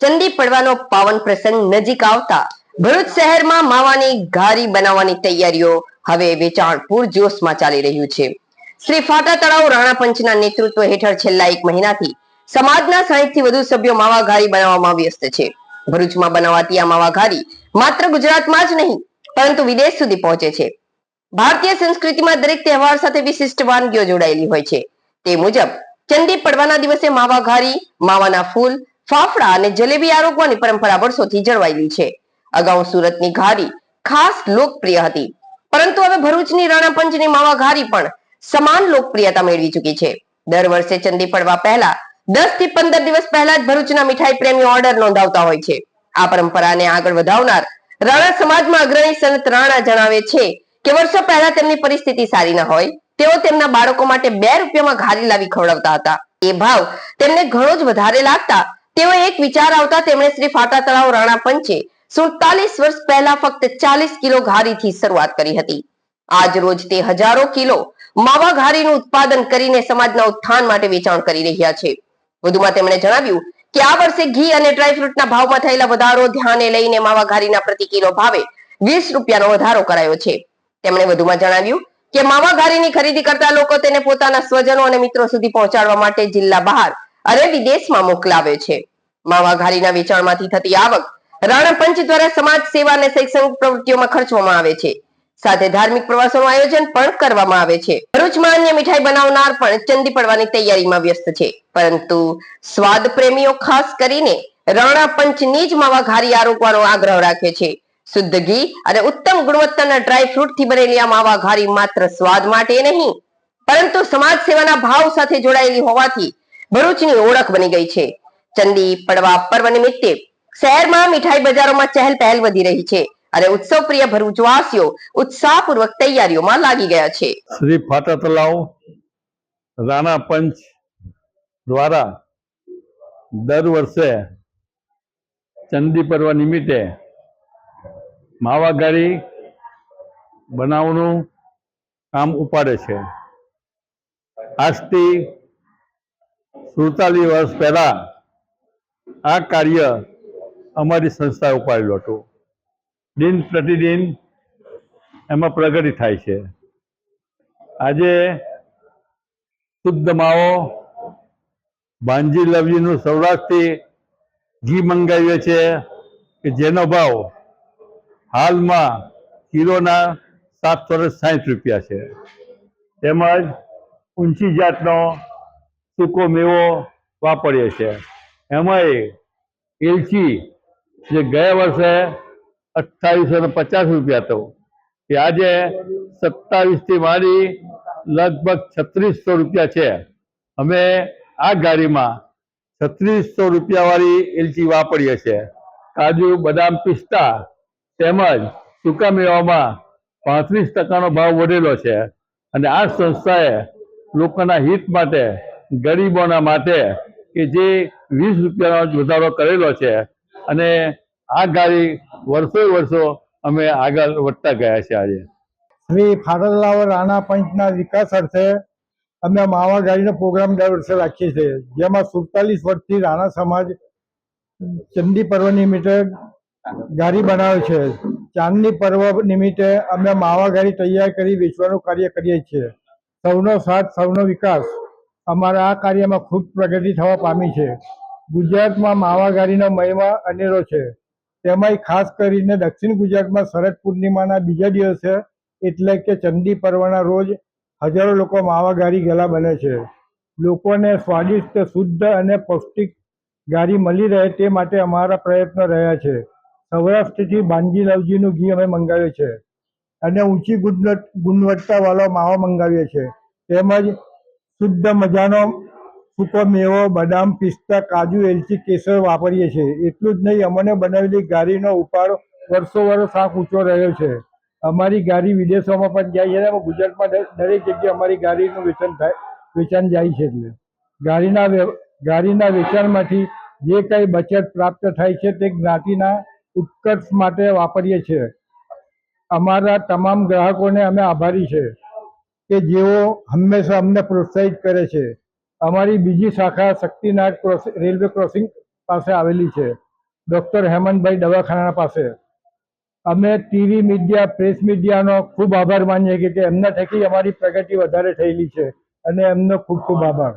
ચંદી પડવાનો પાવન પ્રસંગ નજીક આવતા ભરૂચ શહેરમાં માવાની ઘારી બનાવવાની તૈયારીઓ હવે વેચાણ પૂરજોશમાં ચાલી રહ્યું છે. શ્રી ફાટા તળાવ રાણા પંચના નેતૃત્વ હેઠળ છેલ્લા એક મહિનાથી સમાજના સાહીઠથી વધુ સભ્યો માવા ઘારી બનાવવામાં વ્યસ્ત છે. ભરૂચમાં બનાવાતી આ માવા ઘારી માત્ર ગુજરાતમાં જ નહીં, પરંતુ વિદેશ સુધી પહોંચે છે. ભારતીય સંસ્કૃતિમાં દરેક તહેવાર સાથે વિશિષ્ટ વાનગીઓ જોડાયેલી હોય છે. તે મુજબ ચંદી પડવાના દિવસે માવા ઘારી, માવાના ફૂલ ફાફડા અને જલેબી આરોગવાની પરંપરા વર્ષોથી જળવાયેલી છે. અગાઉ સુરતની ઘારી ખાસ લોકપ્રિય હતી. પરંતુ હવે ભરૂચની રાણા પંચની માવા ઘારી પણ સમાન લોકપ્રિયતા મેળવી ચૂકી છે. દર વર્ષે ચંદી પડવા પહેલા દસથી પંદર દિવસ પહેલા જ ભરૂચના મીઠાઈ પ્રેમી ઓર્ડર નોંધાવતા હોય છે. આ પરંપરાને આગળ વધાવનાર રાણા સમાજમાં અગ્રણી સંત રાણા જણાવે છે કે વર્ષો પહેલા તેમની પરિસ્થિતિ સારી ન હોય, તેઓ તેમના બાળકો માટે બે રૂપિયામાં ઘારી લાવી ખવડાવતા હતા. એ ભાવ તેમને ઘણો જ વધારે લાગતા તેઓ એક વિચાર આવતા તેમણે શ્રી ફાટા તળાવ રાણા પંચે સુડતાલીસ વર્ષ પહેલા ફક્ત ચાલીસ કિલો ઘારીથી શરૂઆત કરી હતી. આજ રોજ તે હજારો કિલો માવા ઘારીનું ઉત્પાદન કરીને સમાજના ઉત્થાન માટે વેચાણ કરી રહ્યા છે. વધુમાં તેમણે જણાવ્યું કે આ વર્ષે ઘી અને ડ્રાયફ્રૂટના ભાવમાં થયેલા વધારો ધ્યાને લઈને માવા ઘારીના પ્રતિ કિલો ભાવે વીસ રૂપિયાનો વધારો કરાયો છે. તેમણે વધુમાં જણાવ્યું કે માવા ઘારીની ખરીદી કરતા લોકો તેને પોતાના સ્વજનો અને મિત્રો સુધી પહોંચાડવા માટે જિલ્લા બહાર અને વિદેશમાં મોકલાવે છે. માવા ઘારીના વેચાણમાંથી થતી આવક રાણાપંચ દ્વારા સમાજ સેવા અને શૈક્ષણિક પ્રવૃત્તિઓમાં ખર્ચવામાં આવે છે. સાથે ધાર્મિક પ્રવાસોનું આયોજન પણ કરવામાં આવે છે. ભરૂચમાં અન્ય મીઠાઈ બનાવનાર પણ ચંદી પડવાની તૈયારીમાં વ્યસ્ત છે. પરંતુ સ્વાદ પ્રેમીઓ ખાસ કરીને રાણા જ માવા ઘારી આરોગવાનો આગ્રહ રાખે છે. શુદ્ધ ઘી અને ઉત્તમ ગુણવત્તાના ડ્રાયથી બનેલી આ માવા ઘારી માત્ર સ્વાદ માટે નહીં, પરંતુ સમાજ સેવાના ભાવ સાથે જોડાયેલી હોવાથી ભરૂચની ઓળખ બની ગઈ છે. ચંદી પડવા પર્વ નિમિત્તે શહેરમાં મીઠાઈ બજારોમાં ચહેલ પહેલ વધી રહી છે અને ઉત્સવ પ્રિય ભરૂચવાસીઓ ઉત્સાહપૂર્વક તૈયારીઓમાં લાગી ગયા છે. શ્રી ફાટા તલાવ રાણા પંચ દ્વારા દર વર્ષે ચંદી પર્વ નિમિત્તે માવાગારી બનાવવાનું કામ ઉપાડે છે. આજથી સુડતાલીસ વર્ષ પહેલા આ કાર્ય અમારી સંસ્થાએ ઉપાડેલું હતું. દિન પ્રતિદિન એમાં પ્રગતિ થાય છે. આજે શુદ્ધ માવો, ભાંજી લવજીનું સૌરાષ્ટ્રથી ઘી મંગાવીએ છીએ કે જેનો ભાવ હાલમાં કિલોના સાતસો ને સાહીઠ રૂપિયા છે. તેમજ ઊંચી જાતનો સૂકો મેવો વાપરીએ છીએ. એમાંય એલચી, જે ગયા વર્ષે અઠ્ઠાવીસો ને પચાસ રૂપિયા હતો, એ આજે સત્તાવીસથી માંડી લગભગ છત્રીસો રૂપિયા છે. અમે આ ગાડીમાં છત્રીસો રૂપિયા વાળી એલચી વાપરીએ છીએ. કાજુ, બદામ પિસ્તા તેમજ સૂકા મેવામાં પાંત્રીસ ટકાનો ભાવ વધેલો છે અને આ સંસ્થાએ લોકોના હિત માટે, ગરીબોના માટે કે જે વીસ રૂપિયાનો વધારો કરેલો છે અને આ ગાડી વર્ષો વર્ષો અમે આગળ વધતા ગયા છે આજે. શ્રી ફાટલાવ રાણા પંચના વિકાસ અર્થે અમે માવા ગાડીનો પ્રોગ્રામ દર વર્ષે રાખીએ છીએ, જેમાં સુડતાલીસ વર્ષથી રાણા સમાજ ચંદી પર્વ નિમિત્તે ગાડી બનાવે છે. ચાંદની પર્વ નિમિત્તે અમે માવા ગાડી તૈયાર કરી વેચવાનું કાર્ય કરીએ છીએ. સૌનો સાથ, સૌનો વિકાસ. અમારા આ કાર્યમાં ખૂબ પ્રગતિ થવા પામી છે. ગુજરાતમાં માવાગારીનો મહિમા અનેરો છે. તેમાંય ખાસ કરીને દક્ષિણ ગુજરાતમાં શરદ પૂર્ણિમાના બીજા દિવસે એટલે કે ચંદી પર્વના રોજ હજારો લોકો માવાગારી ગેલા બને છે. લોકોને સ્વાદિષ્ટ, શુદ્ધ અને પૌષ્ટિક ગારી મળી રહે તે માટે અમારા પ્રયત્નો રહ્યા છે. સૌરાષ્ટ્રથી બાંજી લવજીનું ઘી અમે મંગાવ્યું છે. અને ઊંચી ગુણવત્તાવાળો માવો મંગાવીએ છીએ તેમજ શુદ્ધ મજાનો સૂકો મેવો, બદામ, પિસ્તા, કાજુ, એલચી, કેસર વાપરીએ છીએ. એટલું જ નહીં, અમને બનાવેલી ગાડીનો ઉપાડો વર્ષો વર્ષ આંખ ઊંચો રહ્યો છે. અમારી ગાડી વિદેશોમાં પણ જાય છે ગુજરાતમાં દરેક જગ્યાએ અમારી ગાડીનું વેચાણ થાય, વેચાણ જાય છે એટલે. ગાડીના ગાડીના વેચાણમાંથી જે કંઈ બચત પ્રાપ્ત થાય છે તે જ્ઞાતિના ઉત્કર્ષ માટે વાપરીએ છીએ. અમારા તમામ ગ્રાહકોને અમે આભારી છે કે જેઓ હંમેશા અમને પ્રોત્સાહિત કરે છે. અમારી બીજી શાખા શક્તિનાથ ક્રોસ, રેલવે ક્રોસિંગ પાસે આવેલી છે. ડૉક્ટર હેમંતભાઈ દવાખાના પાસે. અમે ટીવી મીડિયા, પ્રેસ મીડિયાનો ખૂબ આભાર માનીએ છીએ કે એમના થકી અમારી પ્રગતિ વધારે થયેલી છે. અને એમનો ખૂબ ખૂબ આભાર.